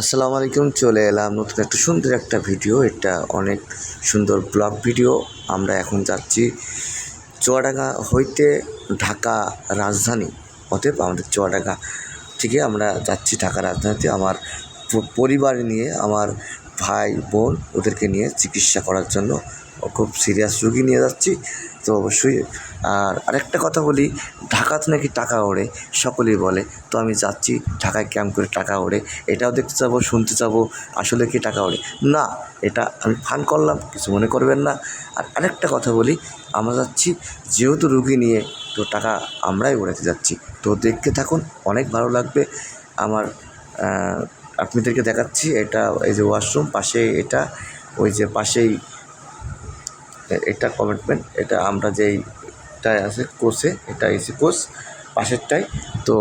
আসসালামু আলাইকুম, চলে এলাম নতুন একটা সুন্দর একটা ভিডিও। এটা অনেক সুন্দর ব্লগ ভিডিও। আমরা এখন যাচ্ছি চুয়াডাঙ্গা হইতে ঢাকা রাজধানী। অতএব আমাদের চুয়াডাঙ্গা থেকে আমরা যাচ্ছি ঢাকা রাজধানীতে। আমার পরিবার নিয়ে, আমার ভাই বোন ওদেরকে নিয়ে চিকিৎসা করার জন্য খুব সিরিয়াস রুগী নিয়ে যাচ্ছি। তো অবশ্যই। আর আরেকটা কথা বলি, ঢাকাতে নাকি টাকা ওড়ে, সকলেই বলে। তো আমি যাচ্ছি, ঢাকায় ক্যাম্প করে টাকা ওড়ে। এটাও দেখতে যাব শুনতে যাব আসলে কি টাকা ওড়ে? না, এটা আমি ফান করলাম, কিছু মনে করবেন না। আর আরেকটা কথা বলি, আমরা যাচ্ছি, যেহেতু রুগী নিয়ে, তো টাকা আমরাই ওড়াতে যাচ্ছি। তো দেখতে থাকুন, অনেক ভালো লাগবে। আমার আপনাদেরকে দেখাচ্ছি, এটা এই যে ওয়াশরুম, পাশে এটা, ওই যে পাশেই এটা কমিটমেন্ট এটা আমরা যেইটায় আছে কোর্সে এটা এসি কোর্স পাশেরটাই। তো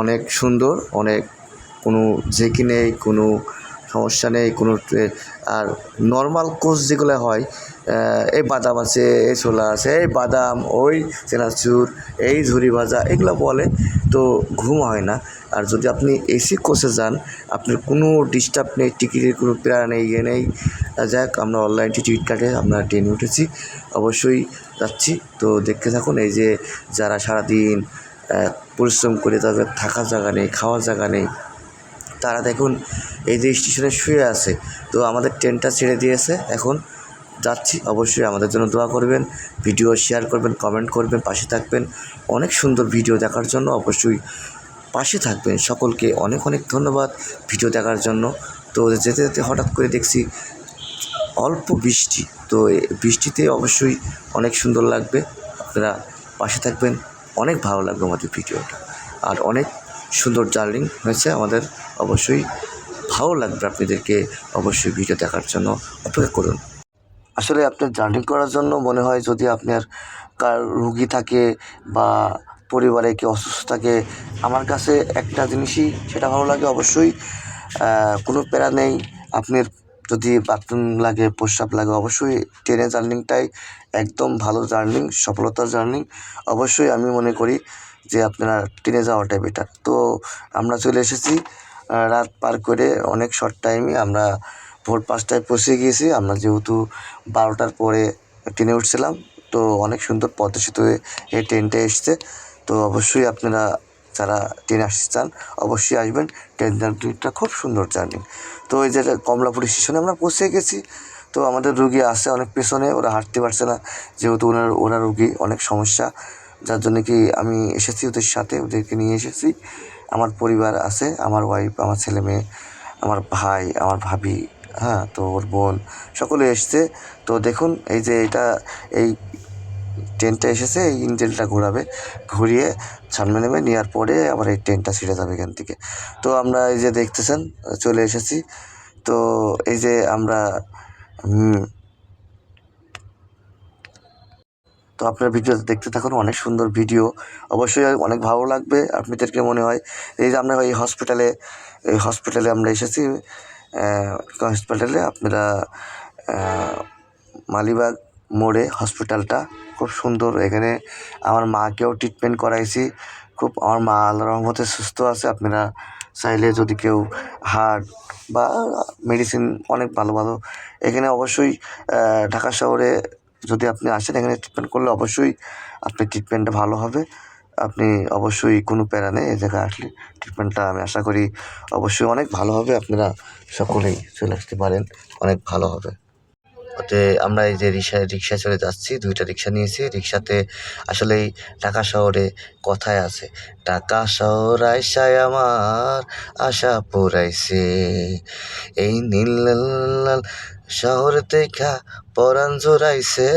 অনেক সুন্দর, অনেক কোনো ঝেঁকি নেই, কোনো সমস্যা নেই, কোনো আর নর্মাল কোর্স যেগুলো হয় এই বাদাম আছে, এই ছোলা আছে, এই বাদাম, ওই চেনাচুর, এই ঝুরি ভাজা, এগুলো বলে, তো ঘুম হয় না। আর যদি আপনি এসি কোর্সে যান, আপনার কোনো ডিস্টার্ব নেই টিকিটের কোনো প্যারা নেই ইয়ে নেই যাক আমরা অনলাইন টিকিট কাটে, আমরা ট্রেনে উঠেছি। অবশ্যই যাচ্ছি। তো দেখতে থাকুন, এই যে যারা সারাদিন পরিশ্রম করে তাদের থাকার জায়গা নেই, খাওয়ার জায়গা নেই, তারা দেখুন, এই যে স্টেশনে শুয়ে আছে। তো আমাদের ট্রেনটা ছেড়ে দিয়েছে। এখন যাচ্ছি। অবশ্যই আমাদের জন্য দোয়া করবেন ভিডিও শেয়ার করবেন কমেন্ট করবেন, পাশে থাকবেন। অনেক সুন্দর ভিডিও দেখার জন্য অবশ্যই পাশে থাকবেন। সকলকে অনেক অনেক ধন্যবাদ ভিডিও দেখার জন্য। তো যেতে যেতে হঠাৎ করে দেখছি অল্প বৃষ্টি। তো বৃষ্টিতে অবশ্যই অনেক সুন্দর লাগবে। আপনারা পাশে থাকবেন। অনেক ভালো লাগবে আমাদের ভিডিওটা। আর অনেক সুন্দর জার্নিং হয়েছে আমাদের। অবশ্যই ভালো লাগবে আপনাদেরকে অবশ্যই ভিডিও দেখার জন্য অপেক্ষা করুন। আসলে আপনার জার্নি করার জন্য মনে হয় যদি আপনার কার রুগী থাকে বা পরিবারে কেউ অসুস্থ থাকে, আমার কাছে একটা জিনিসই সেটা ভালো লাগে অবশ্যই কোনো প্যারা নেই। আপনার যদি বাথরুম লাগে, প্রস্রাব লাগে, অবশ্যই ট্রেনের জার্নিংটাই একদম ভালো জার্নিং, সফলতার জার্নিং। অবশ্যই আমি মনে করি যে আপনারা ট্রেনে যাওয়াটাই বেটার তো আমরা চলে এসেছি রাত পার করে অনেক শর্ট টাইমে আমরা ভোর পাঁচটায় পৌঁছে গিয়েছি। আমরা যেহেতু বারোটার পরে ট্রেনে উঠছিলাম, তো অনেক সুন্দর পদ্মা সেতু হয়ে এই ট্রেনটা এসছে। তো অবশ্যই আপনারা যারা ট্রেনে আসতে চান, অবশ্যই আসবেন। ট্রেন জার্নিটা খুব সুন্দর জার্নি। তো এই যে কমলাপুর স্টেশনে আমরা পৌঁছে গেছি। তো আমাদের রুগী আসে অনেক পেছনে, ওরা হাঁটতে পারছে না। যেহেতু ওনার, ওরা রুগী, অনেক সমস্যা। যার জন্য কি আমি এসেছি ওদের সাথে, ওদেরকে নিয়ে এসেছি। আমার পরিবার আছে, আমার ওয়াইফ আমার ছেলে মেয়ে, আমার ভাই, আমার ভাবি হ্যাঁ তো ওর বোন, সকলে এসছে। তো দেখুন, এই যে এটা, এই ট্রেনটা এসেছে, এই ইঞ্জিনটা ঘোরাবে। ঘুরিয়ে সামনে নেমে নেওয়ার পরে আবার এই ট্রেনটা ছেড়ে যাবে এখান থেকে। তো আমরা এই যে দেখতেছেন, চলে এসেছি। তো এই যে আমরা তো আপনার ভিডিও দেখতে থাকুন, অনেক সুন্দর ভিডিও। অবশ্যই অনেক ভালো লাগবে, আপনাদেরকে মনে হয়। এই যে আমরা এই হসপিটালে এই হসপিটালে আমরা এসেছি হসপিটালে আপনারা মালিবাগ মোড়ে হসপিটালটা খুব সুন্দর। এখানে আমার মাকেও ট্রিটমেন্ট করাইছি। খুব আমার মা আল্লাহ রহমতে সুস্থ আছে। আপনারা চাইলে যদি কেউ হার্ট বা মেডিসিন অনেক ভালো ভালো, এখানে অবশ্যই ঢাকা শহরে যদি আপনি আসেন, এখানে ট্রিটমেন্ট করলে অবশ্যই আপনি ট্রিটমেন্টটা ভালো হবে। আপনি অবশ্যই কোনো প্যারা নেই, এই জায়গায় আসলে ট্রিটমেন্টটা আমি আশা করি অবশ্যই অনেক ভালো হবে। আপনারা সকলেই চলে আসতে পারেন, অনেক ভালো হবে। ওতে আমরা এই যে রিক্সায় রিক্সা চলে যাচ্ছি, দুইটা রিক্সা নিয়েছি। রিক্সাতে আসলেই ঢাকা শহরে কথায় আছে, ঢাকা শহর আইসায় আমার আশা পুরাইছে। এই নীল লাল শহর দেখা পরাণ জোড়াইছে।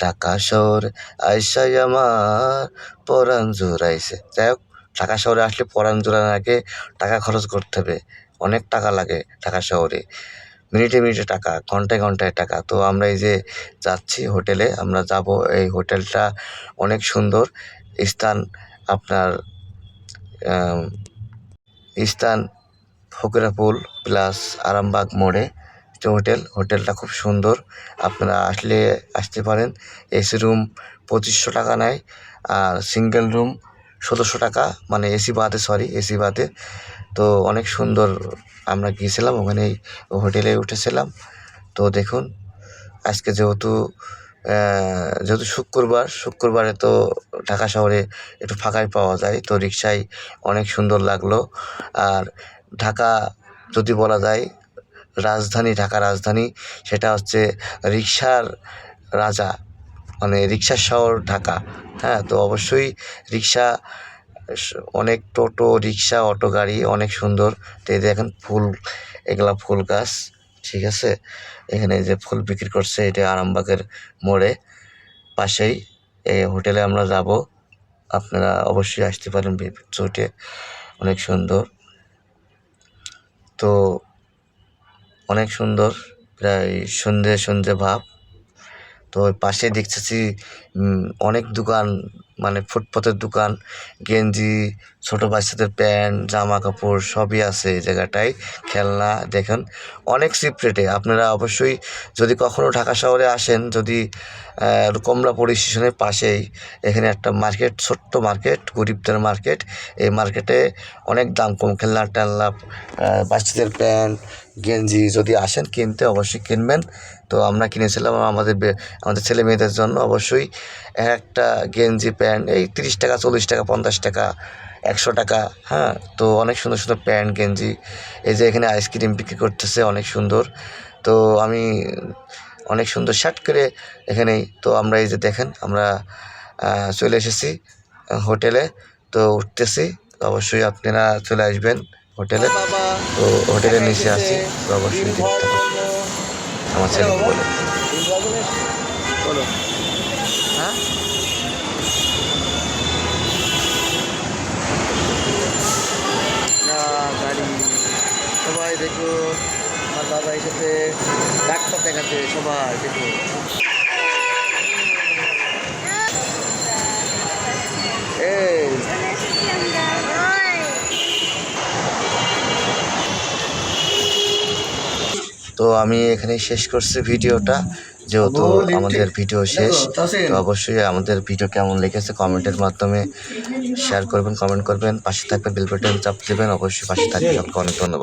ঢাকা শহর আইসাই আমার পরাণ জোড়াইছে। যাই হোক, ঢাকা শহরে আসলে পরাণ জোড়ানোর আগে টাকা খরচ করতে হবে। অনেক টাকা লাগে ঢাকা শহরে। মিনিটে মিনিটে টাকা, ঘন্টায় ঘন্টায় টাকা। তো আমরা এই যে যাচ্ছি হোটেলে, আমরা যাব এই হোটেলটা অনেক সুন্দর। স্থান আপনার স্থান ফকিরাপুল প্লাস আরামবাগ মোড়ে। একটা হোটেল, হোটেলটা খুব সুন্দর। আপনারা আসলে, আসতে পারেন। এসি রুম পঁচিশশো টাকা নেয়। আর সিঙ্গেল রুম সতেরোশো টাকা মানে এসি বাদে সরি এসি বাদে। তো অনেক সুন্দর আমরা গিয়েছিলাম ওখানেই হোটেলে উঠেছিলাম। তো দেখুন, আজকে যেহেতু যেহেতু শুক্রবার, শুক্রবারে তো ঢাকা শহরে একটু ফাঁকাই পাওয়া যায়, তো রিক্সায় অনেক সুন্দর লাগল। আর ঢাকা যদি বলা যায়, রাজধানী, ঢাকা রাজধানী, সেটা হচ্ছে রিক্সার রাজা মানে রিক্সার শহর ঢাকা। হ্যাঁ তো অবশ্যই রিক্সা, অনেক টোটো, রিক্সা, অটো গাড়ি অনেক সুন্দর। তো এই দেখেন ফুল, এগুলা ফুল গাছ, ঠিক আছে? এখানে যে ফুল বিক্রি করছে, এটা আরামবাগের মোড়ে। পাশেই এই হোটেলে আমরা যাব। আপনারা অবশ্যই আসতে পারেন চোটে অনেক সুন্দর। তো অনেক সুন্দর, প্রায় সন্ধে সন্ধে ভাব। তো পাশে দেখতেছি অনেক দোকান মানে ফুটপাতের দোকান, গেঞ্জি, ছোটো বাচ্চাদের প্যান্ট জামা কাপড় সবই আছে এই জায়গাটায়, খেলনা, দেখেন, অনেক চিপ রেটে আপনারা অবশ্যই যদি কখনও ঢাকা শহরে আসেন, যদি কমলাপুর স্টেশনের পাশেই, এখানে একটা মার্কেট, ছোট্ট মার্কেট, গরিবদের মার্কেট, এই মার্কেটে অনেক দাম কম, খেলনা টেলনা বাচ্চাদের প্যান্ট, গেঞ্জি যদি আসেন কিনতে, অবশ্যই কিনবেন। তো আমরা কিনেছিলাম আমাদের আমাদের ছেলে মেয়েদের জন্য অবশ্যই একটা গেঞ্জি প্যান্ট এই তিরিশ টাকা চল্লিশ টাকা পঞ্চাশ টাকা একশো টাকা হ্যাঁ? তো অনেক সুন্দর সুন্দর প্যান্ট গেঞ্জি এই যে এখানে আইসক্রিম বিক্রি করতেছে অনেক সুন্দর। তো আমি অনেক সুন্দর শার্ট করে এখানেই তো আমরা এই যে দেখেন আমরা চলে এসেছি হোটেলে। তো উঠতেছি অবশ্যই আপনারা চলে আসবেন হোটেলে। তো হোটেলের নিচে আছি তো অবশ্যই দেখতে আমার ছেলে বলে। হ্যাঁ গাড়ি। সবাই দেখো আমার বাবা এসেছে ডাক্তার দেখাতে সবাই দেখো। তো আমি এখানে শেষ করছি ভিডিওটা যেহেতু আমাদের ভিডিও শেষ তো অবশ্যই আমাদের ভিডিও কেমন লেগেছে কমেন্টের মাধ্যমে শেয়ার করবেন কমেন্ট করবেন পাশে থাকবেন বেল বাটন চাপ দেবেন অবশ্যই পাশে থাকবেন সবকে অনেক ধন্যবাদ।